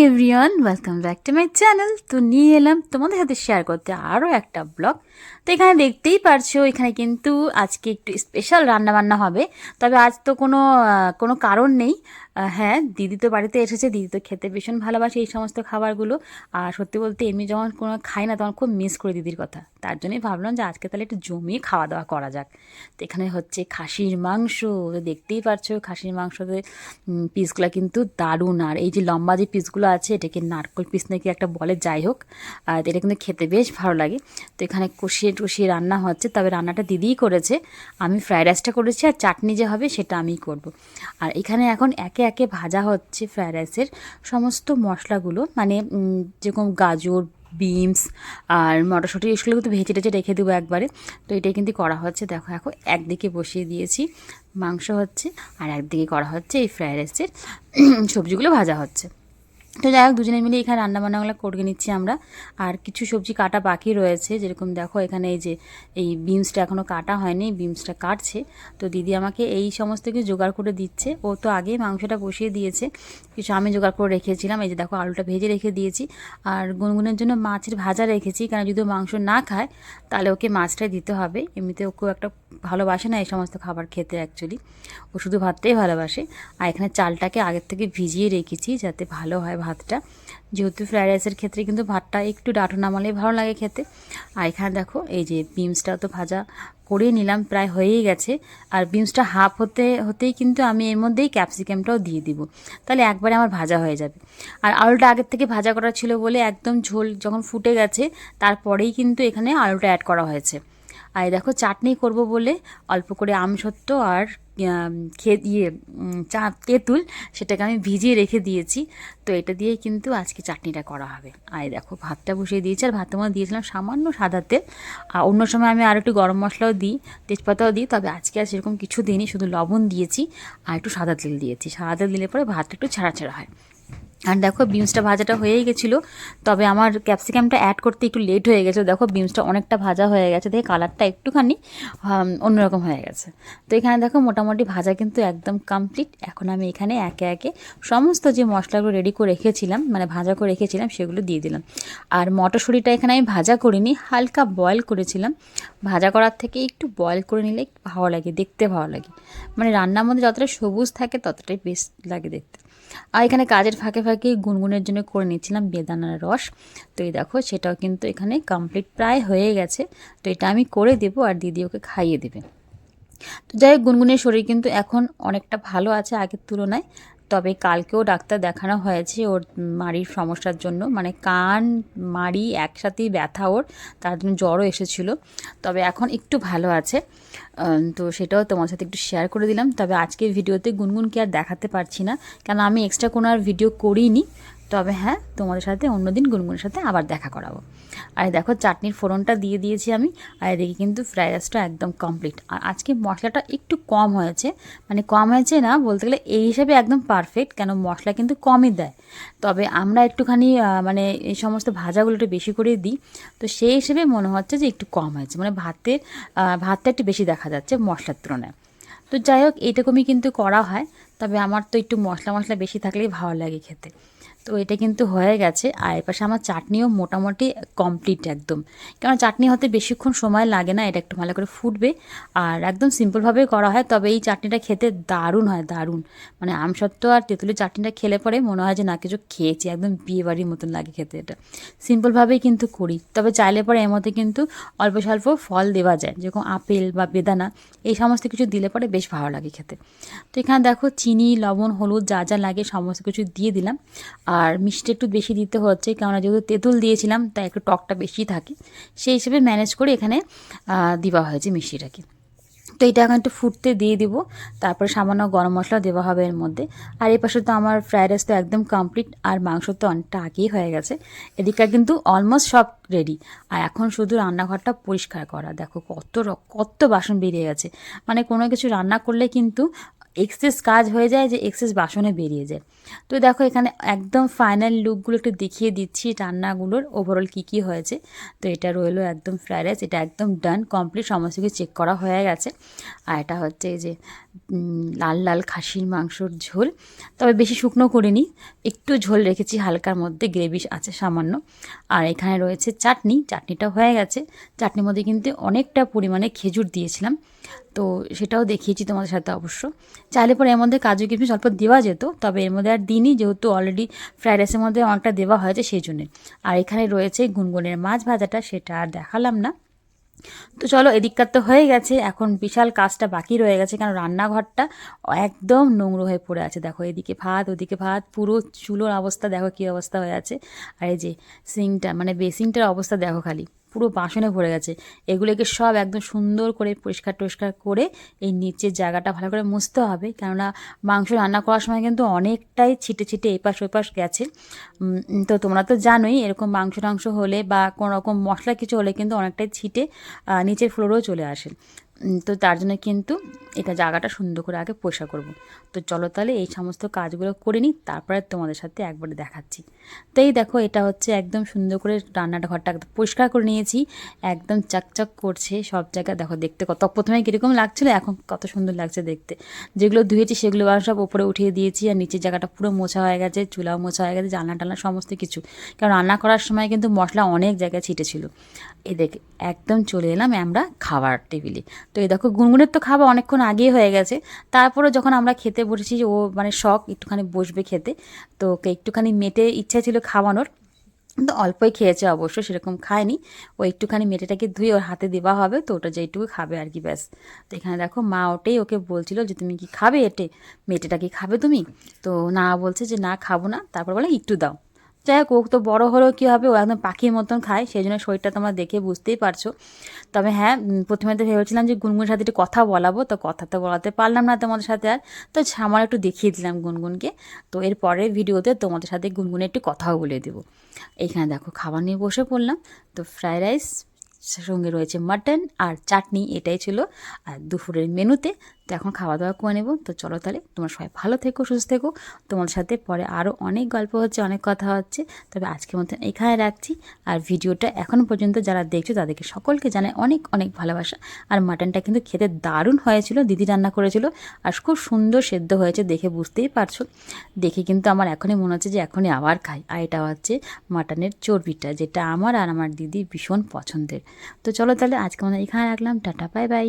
Everyone welcome back to my channel তো নিয়ে এলাম তোমাদের সাথে শেয়ার করতে আরও একটা ব্লগ তো এখানে দেখতেই পারছ, এখানে কিন্তু আজকে একটু স্পেশাল রান্না বান্না হবে। তবে আজ তো কোনো কোনো কারণ নেই। হ্যাঁ দিদি তো বাড়িতে এসেছে, দিদি তো খেতে ভীষণ ভালোবাসে এই সমস্ত খাবারগুলো। আর সত্যি বলতে এমনি যখন কোনো খাই না, তখন খুব মিস করি দিদির কথা। তার জন্যই ভাবলাম যে আজকে তাহলে একটু জমিয়ে খাওয়া দাওয়া করা যাক। তো এখানে হচ্ছে খাসির মাংস। দেখতেই পারছ, খাসির মাংসতে পিসগুলো কিন্তু দারুণ। আর এই যে লম্বা যে পিসগুলো আছে, এটাকে নারকল পিস নাকি একটা বলে, যাই হোক। আর এটা কিন্তু খেতে বেশ ভালো লাগে। তো এখানে কষিয়ে টষিয়ে রান্না হচ্ছে, তবে রান্নাটা দিদিই করেছে। আমি ফ্রাইড রাইসটা করেছি আর চাটনি যে হবে সেটা আমিই করব। আর এখানে এখন একে একে ভাজা হচ্ছে ফ্রাইড রাইসের সমস্ত মশলাগুলো মানে যেরকম গাজর, বিনস আর মটরশুঁটি, এগুলো কিন্তু ভেজে টেজে রেখে দেবো একবারে। তো এটাই কিন্তু করা হচ্ছে। দেখো এখন একদিকে বসিয়ে দিয়েছি মাংস হচ্ছে আর একদিকে করা হচ্ছে এই ফ্রাইড রাইসের সবজিগুলো ভাজা হচ্ছে। তো যাই হোক, দুজনে মিলে এখানে রান্নাবান্নাগুলো করে নিচ্ছি আমরা। আর কিছু সবজি কাটা বাকি রয়েছে। যেরকম দেখো, এখানে এই যে এই বিমসটা এখনও কাটা হয়নি বিমসটা কাটছে। তো দিদি আমাকে এই সমস্ত কিছু জোগাড় করে দিচ্ছে। ও তো আগেই মাংসটা বসিয়ে দিয়েছে। কিছু আমি জোগাড় করে রেখেছিলাম। এই যে দেখো, আলুটা ভেজে রেখে দিয়েছি। আর গুনগুনের জন্য মাছের ভাজা রেখেছি। কারণ যদি মাংস না খায়, তাহলে ওকে মাছটাই দিতে হবে। এমনিতে ও খুব একটা ভালোবাসে না এই সমস্ত খাবার খেতে অ্যাকচুয়ালি ও শুধু ভাতটাই ভালোবাসে। আর এখানে চালটাকে আগের থেকে ভিজিয়ে রেখেছি যাতে ভালো হয় ভাতটা। যেহেতু ফ্রায়েড রাইসের ক্ষেত্রে কিন্তু ভাতটা একটু ডাঁটো নামালেই ভালো লাগে খেতে। আর এখানে দেখো, এই যে বিমসটাও তো ভাজা করে নিলাম, প্রায় হয়েই গেছে। আর বিমসটা হাফ হতে, হতেই কিন্তু আমি এর মধ্যেই ক্যাপসিকামটাও দিয়ে দিব। তাহলে একবারে আমার ভাজা হয়ে যাবে। আর আলুটা আগের থেকে ভাজা করা ছিল বলে একদম ঝোল যখন ফুটে গেছে, তারপরেই কিন্তু এখানে আলুটা অ্যাড করা হয়েছে। আর দেখো চাটনি করব বলে অল্প করে আমসত্ত্ব আর খে ইয়ে চা, তেঁতুল সেটাকে আমি ভিজিয়ে রেখে দিয়েছি। তো এটা দিয়েই কিন্তু আজকে চাটনিটা করা হবে। আর দেখো ভাতটা বসিয়ে দিয়েছি আর ভাতের মধ্যে দিয়েছিলাম সামান্য সাদা তেল। আর অন্য সময় আমি আর একটু গরম মশলাও দিই, তেজপাতাও দিই, তবে আজকে আর সেরকম কিছু দিইনি, শুধু লবণ দিয়েছি আর একটু সাদা তেল দিয়েছি। সাদা তেল দিলে পরে ভাতটা একটু ছাড়া ছাড়া হয়। আর দেখো বিমসটা ভাজাটা হয়েই গেছিল, তবে আমার ক্যাপসিকামটা অ্যাড করতে একটু লেট হয়ে গেছে। দেখো বিমসটা অনেকটা ভাজা হয়ে গেছে, দেখে কালারটা একটুখানি অন্যরকম হয়ে গেছে। তো এখানে দেখো মোটামুটি ভাজা কিন্তু একদম কমপ্লিট এখন আমি এখানে একে একে সমস্ত যে মশলাগুলো রেডি করে রেখেছিলাম মানে ভাজা করে রেখেছিলাম, সেগুলো দিয়ে দিলাম। আর মটরশুঁটিটা এখানে আমি ভাজা করিনি, হালকা বয়েল করেছিলাম। ভাজা করার থেকে একটু বয়েল করে নিলে ভালো লাগে, দেখতে ভালো লাগে। মানে রান্নার মধ্যে যতটা সবুজ থাকে, ততটাই বেস্ট লাগে দেখতে। আর এখানে কাজের ফাঁকে ফাঁকে গুনগুনের জন্য করে নিচ্ছিলাম বেদানার রস। তো এই দেখো, সেটাও কিন্তু এখানে কমপ্লিট প্রায় হয়ে গেছে। তো এটা আমি করে দেবো আর দিদি ওকে খাইয়ে দেবে। তো যাই হোক, গুনগুনের শরীর কিন্তু এখন অনেকটা ভালো আছে আগের তুলনায়। তবে কালকেও ডাক্তার দেখানো হয়েছে ওর মাড়ির সমস্যার জন্য। মানে কান, মাড়ি একসাথেই ব্যথা ওর, তার জন্য জ্বরও এসেছিল। তবে এখন একটু ভালো আছে। তো সেটাও তোমার সাথে একটু শেয়ার করে দিলাম। তবে আজকের ভিডিওতে গুনগুনকে আর দেখাতে পারছি না। কেন আমি এক্সট্রা কোনো আর ভিডিও করিনি। তবে হ্যাঁ তোমাদের সাথে অন্যদিন গুনগুনের সাথে আবার দেখা করাবো। আর দেখো, চাটনির ফোড়নটা দিয়ে দিয়েছি আমি, আর এদিকে কিন্তু ফ্রাইড রাইসটা একদম কমপ্লিট আর আজকে মশলাটা একটু কম হয়েছে মানে কম হয়েছে না, বলতে গেলে এই হিসাবে একদম পারফেক্ট কেন মশলা কিন্তু কমই দেয়। তবে আমরা একটুখানি মানে এই সমস্ত ভাজাগুলো একটু বেশি করে দিই, তো সেই হিসেবে মনে হচ্ছে যে একটু কম হয়েছে মানে ভাতের ভাতটা একটু বেশি দেখা যাচ্ছে মশলার তুলনায়। তো যাই হোক এইরকমই কিন্তু করা হয়, তবে আমার তো একটু মশলা মশলা বেশি থাকলেই ভালো লাগে খেতে। তো এটা কিন্তু হয়ে গেছে। আর এর পাশে আমার চাটনিও মোটামুটি কমপ্লিট একদম। কারণ চাটনি হতে বেশিক্ষণ সময় লাগে না, এটা একটু ভালো করে ফুটবে। আর একদম সিম্পলভাবেই করা হয়, তবে এই চাটনিটা খেতে দারুণ হয়, দারুণ। মানে আমসত্ত্ব আর তেঁতুলের চাটনিটা খেলে পরে মনে হয় যে, না, কিছু খেয়েছি, একদম বিয়ে বাড়ির মতন লাগে খেতে এটা। সিম্পলভাবেই কিন্তু করি, তবে চাইলে পরে এর মধ্যে কিন্তু অল্প স্বল্প ফল দেওয়া যায়, যেরকম আপেল বা বেদানা, এই সমস্ত কিছু দিলে পরে বেশ ভালো লাগে খেতে। তো এখানে দেখো, চিনি, লবণ, হলুদ যা যা লাগে সমস্ত কিছু দিয়ে দিলাম। আর মিষ্টি একটু বেশি দিতে হচ্ছে, কেননা যেহেতু তেঁতুল দিয়েছিলাম, তাই একটু টকটা বেশি থাকে। সেই হিসেবে ম্যানেজ করে এখানে দেওয়া হয়েছে মিষ্টিটাকে। তো এটা এখন একটু ফুটতে দিয়ে দিব, তারপরে সামান্য গরম মশলা দেওয়া হবে এর মধ্যে। আর এই পাশে তো আমার ফ্রাইড রাইস তো একদম কমপ্লিট, আর মাংস তো অনেকটা আগেই হয়ে গেছে। এদিকটা কিন্তু অলমোস্ট সব রেডি। আর এখন শুধু রান্নাঘরটা পরিষ্কার করা। দেখো কত কত বাসন বেরিয়ে গেছে। মানে কোনো কিছু রান্না করলে কিন্তু এক্সেস কাজ হয়ে যায় যে এক্সেস বাসনে বেরিয়ে যায়। তো দেখো এখানে একদম ফাইনাল লুকগুলো একটু দেখিয়ে দিচ্ছি রান্নাগুলোর ওভারঅল কী কী হয়েছে। তো এটা রইল একদম ফ্রাইড রাইস এটা একদম ডান কমপ্লিট সমস্ত কিছু চেক করা হয়ে গেছে। আর এটা হচ্ছে এই যে লাল লাল খাসির মাংসর ঝোল। তবে বেশি শুকনো করিনি, একটু ঝোল রেখেছি, হালকার মধ্যে গ্রেভি আছে সামান্য। আর এখানে রয়েছে চাটনি চাটনিটা হয়ে গেছে। চাটনির মধ্যে কিন্তু অনেকটা পরিমাণে খেজুর দিয়েছিলাম। তো সেটাও দেখিয়েছি তোমাদের সাথে অবশ্য। চাইলে পরে এর মধ্যে কাজু কিশমিশ অল্প দেওয়া যেত, তবে এর মধ্যে আর দিনই যেহেতু অলরেডি ফ্রাইড রাইসের মধ্যে অনেকটা দেওয়া হয়েছে সেই জন্যে। আর এখানে রয়েছে গুনগুনের মাছ ভাজাটা, সেটা আর দেখালাম না। তো চলো, এদিককার তো হয়ে গেছে, এখন বিশাল কাজটা বাকি রয়ে গেছে, কারণ রান্নাঘরটা একদম নোংরো হয়ে পড়ে আছে। দেখো, এদিকে ভাত, ওদিকে ভাত, পুরো চুলোর অবস্থা, দেখো কী অবস্থা হয়ে আছে। আর এই যে সিংটা মানে বেসিংটার অবস্থা, দেখো খালি। পুরো বাসনে ভরে গেছে। এগুলোকে সব একদম সুন্দর করে পরিষ্কার টরিষ্কার করে এই নিচের জায়গাটা ভালো করে মুছতে হবে। কেননা মাংস রান্না করার সময় কিন্তু অনেকটাই ছিটে ছিটে এপাশ ওপাশ গেছে। তো তোমরা তো জানোই এরকম মাংস টাংস হলে বা কোনো রকম মশলা কিছু হলে কিন্তু অনেকটাই ছিটে নিচের ফ্লোরেও চলে আসে। তো তার জন্য কিন্তু এটা জায়গাটা সুন্দর করে আগে পরিষ্কার করব। তো চলো তাহলে এই সমস্ত কাজগুলো করে নিই, তারপরে তোমাদের সাথে একবারে দেখাচ্ছি। তো এই দেখো, এটা হচ্ছে একদম সুন্দর করে রান্নাটা ঘরটা একদম পরিষ্কার করে নিয়েছি। একদম চাকচাক করছে সব জায়গায়। দেখো, দেখতে কত প্রথমে কীরকম লাগছিল, এখন কত সুন্দর লাগছে দেখতে। যেগুলো ধুয়েছি সেগুলো আবার সব উপরে উঠিয়ে দিয়েছি আর নিচের জায়গাটা পুরো মোছা হয়ে গেছে, চুলাও মোছা হয়ে গেছে, জানলা টানলা সমস্ত কিছু। কারণ রান্না করার সময় কিন্তু মশলা অনেক জায়গায় ছিটেছিল। এই দেখ, একদম চলে এলাম আমরা খাবার টেবিলে। তো এই দেখো, গুনগুনের তো খাবার অনেকক্ষণ আগেই হয়ে গেছে। তারপরে যখন আমরা খেতে বসেছি, ও মানে শখ একটুখানি বসবে খেতে। তো ওকে একটুখানি মেটে ইচ্ছা ছিল খাওয়ানোর। কিন্তু অল্পই খেয়েছে অবশ্য, সেরকম খায়নি। ও একটুখানি মেটেটাকে ধুয়ে ওর হাতে দেওয়া হবে, তো ওটা যেইটুকু খাবে আর কি, ব্যাস। তো এখানে দেখো মা ওটাই ওকে বলছিল যে, তুমি কি খাবে এটে? মেটেটা কি খাবে তুমি? তো না বলছে যে, না, খাব না। তারপর বলে, একটু দাও। যাই হোক তো বড়ো হলেও কী হবে? ও একদম পাখির মতন খায়, সেই জন্য শরীরটা তোমরা দেখে বুঝতেই পারছ। তবে হ্যাঁ প্রথমে তো ভেবেছিলাম যে গুনগুনের সাথে একটু কথা বলাবো, তো কথা তো বলাতে পারলাম না তোমাদের সাথে আর। তো আমার একটু দেখিয়ে দিলাম গুনগুনকে। তো এর পরের ভিডিওতে তোমাদের সাথে গুনগুনে একটু কথাও বলে দেবো। এইখানে দেখো, খাবার নিয়ে বসে পড়লাম। তো ফ্রাইড রাইস সঙ্গে রয়েছে মাটন আর চাটনি, এটাই ছিল, আর দুপুরের মেনুতে। তো এখন খাওয়া দাওয়া করে নেব। তো চলো তাহলে তোমরা সবাই ভালো থেকো, সুস্থ থেকো। তোমার সাথে পরে আরও অনেক গল্প হচ্ছে, অনেক কথা হচ্ছে। তবে আজকের মতন এখানে রাখছি। আর ভিডিওটা এখনও পর্যন্ত যারা দেখছ, তাদেরকে সকলকে জানায় অনেক অনেক ভালোবাসা। আর মাটনটা কিন্তু খেতে দারুণ হয়েছিল, দিদি রান্না করেছিল, আর খুব সুন্দর সেদ্ধ হয়েছে দেখে বুঝতেই পারছ। দেখে কিন্তু আমার এখনই মনে হচ্ছে যে এখনই আবার খাই। আর এটা হচ্ছে মাটনের চর্বিটা, যেটা আমার আর আমার দিদি ভীষণ পছন্দের। তো চলো তাহলে আজকে আমাদের এখানে রাখলাম। Tata bye bye.